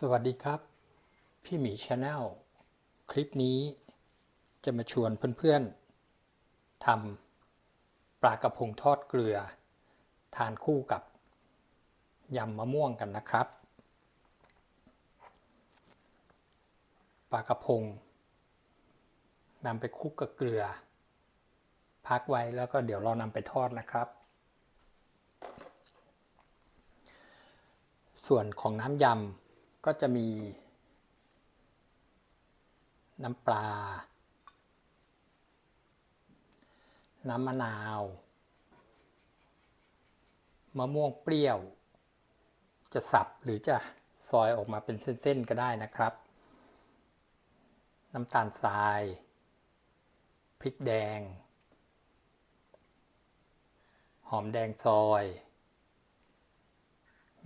สวัสดีครับ พี่หมีชาแนลคลิปนี้จะมาชวนเพื่อนๆทำปลากระพงทอดเกลือ ทานคู่กับยำมะม่วงกันนะครับ ปลากระพงนำไปคลุกกับเกลือ พักไว้แล้วก็เดี๋ยวเรานำไปทอดนะครับ ส่วนของน้ำยำ ก็จะมี น้ำปลา น้ำมะนาว มะม่วงเปรี้ยว จะสับหรือจะซอยออกมาเป็นเส้นๆก็ได้นะครับ น้ำตาลทราย พริกแดง หอมแดงซอย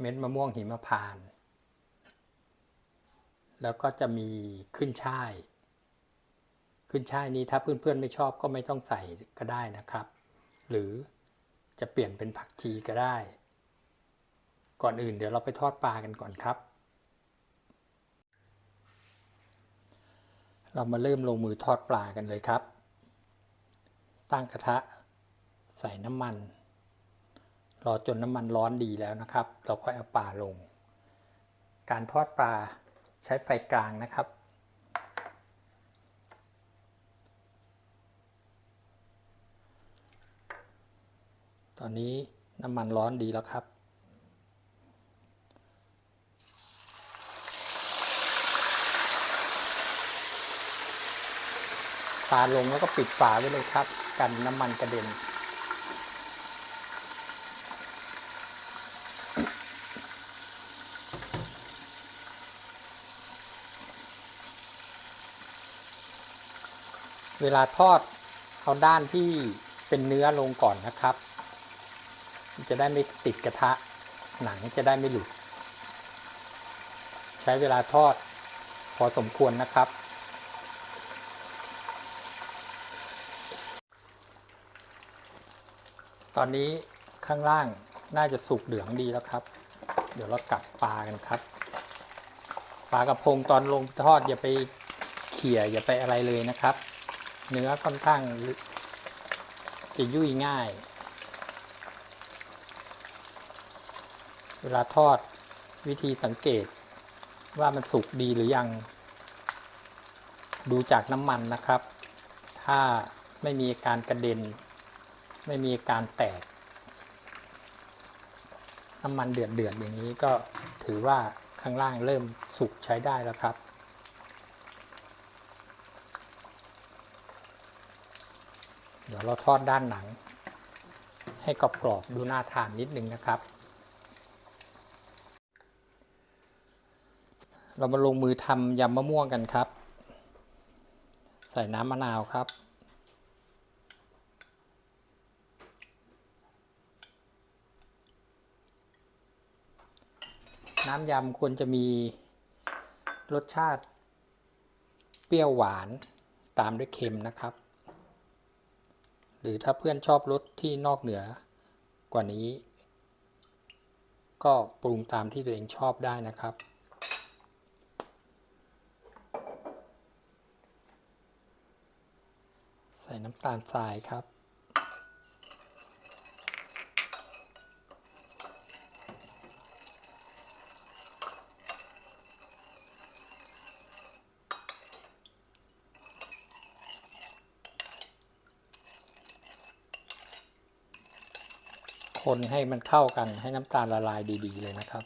เม็ดมะม่วงหิมพานต์ แล้วก็จะมีขึ้นช่าย ขึ้นช่ายนี้ถ้าเพื่อนๆไม่ชอบก็ไม่ต้องใส่ก็ได้นะครับ หรือจะเปลี่ยนเป็นผักชีก็ได้ ก่อนอื่นเดี๋ยวเราไปทอดปลากันก่อนครับ เรามาเริ่มลงมือทอดปลากันเลยครับ ตั้งกระทะ ใส่น้ำมัน รอจนน้ำมันร้อนดีแล้วนะครับ เราค่อยเอาปลาลง การทอดปลา ใช้ไฟกลางนะครับ ตอนนี้น้ำมันร้อนดีแล้วครับฝาลงแล้วก็ปิดฝาไว้เลยครับ กันน้ำมันกระเด็น เวลาทอดเอาด้านที่เป็นเนื้อลงก่อนนะครับ จะได้ไม่ติดกระทะ หนังจะได้ไม่หลุด ใช้เวลาทอดพอสมควรนะครับ ตอนนี้ข้างล่างน่าจะสุกเหลืองดีแล้วครับ เดี๋ยวเรากลับปลากันครับปลากระพงตอนลงทอดอย่าไปเขี่ยอย่าไปอะไรเลยนะครับ เนื้อค่อนข้างจะยุ่ยง่าย เวลาทอดวิธีสังเกตว่ามันสุกดีหรือยัง ดูจากน้ำมันนะครับ ถ้าไม่มีการกระเด็น ไม่มีการแตก น้ำมันเดือดเดือดอย่างนี้ก็ถือว่าข้างล่างเริ่มสุกใช้ได้แล้วครับ ดี๋ยวเราทอดด้านหนัง ให้กรอบๆดูน่าทานนิดนึงนะครับ เรามาลงมือทำยำมะม่วงกันครับ ใส่น้ำมะนาวครับน้ำยำควรจะมีรสชาติ เปรี้ยวหวานตามด้วยเค็มนะครับ หรือถ้าเพื่อนชอบรสที่นอกเหนือกว่านี้ ก็ปรุงตามที่ตัวเองชอบได้นะครับ ใส่น้ำตาลทรายครับ คนให้มันเข้ากันให้น้ำตาลละลายดี ๆ เลยนะครับ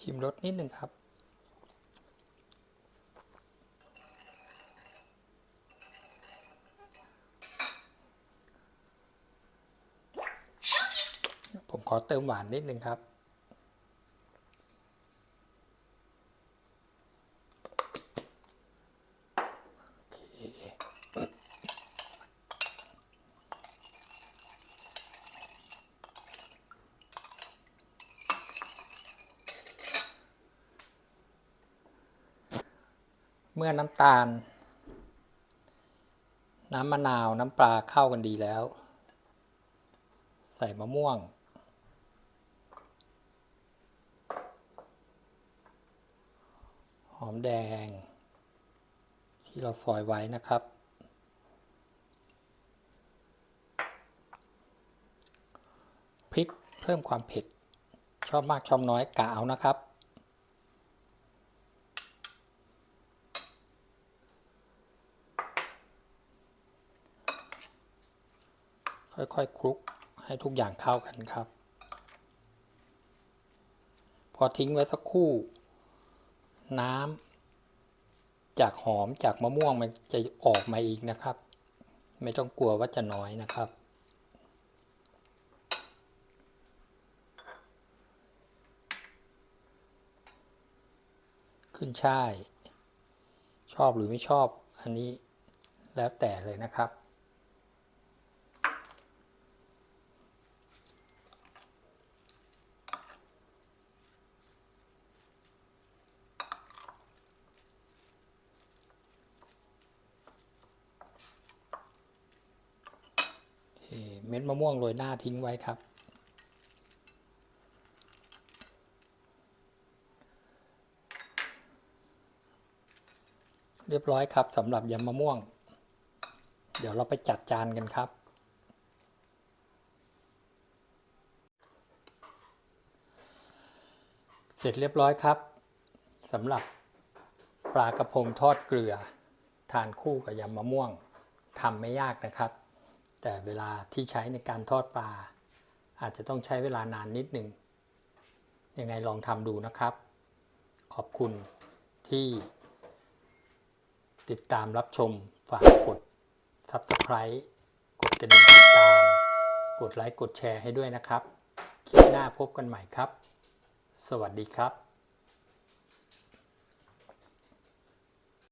ชิมรสนิดหนึ่งครับ เติมหวานนิดนึงครับ เมื่อน้ำตาล น้ำมะนาว น้ำปลาเข้ากันดีแล้ว ใส่มะม่วง อมแดง ที่เราซอยไว้นะครับ พริกเพิ่มความเผ็ด ชอบมากชอบน้อยกะเอานะครับค่อยๆคลุกให้ทุกอย่างเข้ากันครับ พอทิ้งไว้สักครู่ น้ำจากหอมจากมะม่วงมันจะออกมาอีกนะครับ ไม่ต้องกลัวว่าจะน้อยนะครับ ขึ้นช่าย ชอบหรือไม่ชอบอันนี้แล้วแต่เลยนะครับ โอ เม็ดมะม่วงโรยหน้าทิ้งไว้ครับ เรียบร้อยครับสำหรับยำมะม่วง เดี๋ยวเราไปจัดจานกันครับ เสร็จเรียบร้อยครับสำหรับปลากระพงทอดเกลือ ทานคู่กับยำมะม่วงทำไม่ยากนะครับ แต่เวลาที่ใช้ในการทอดปลา อาจจะต้องใช้เวลานานนิดหนึ่งยังไงลองทำดูนะครับ ขอบคุณที่ ติดตามรับชมฝากกด Subscribe กดกระดิ่งติดตาม กดไลค์กดแชร์ให้ด้วยนะครับ คลิปหน้าพบกันใหม่ครับ สวัสดีครับ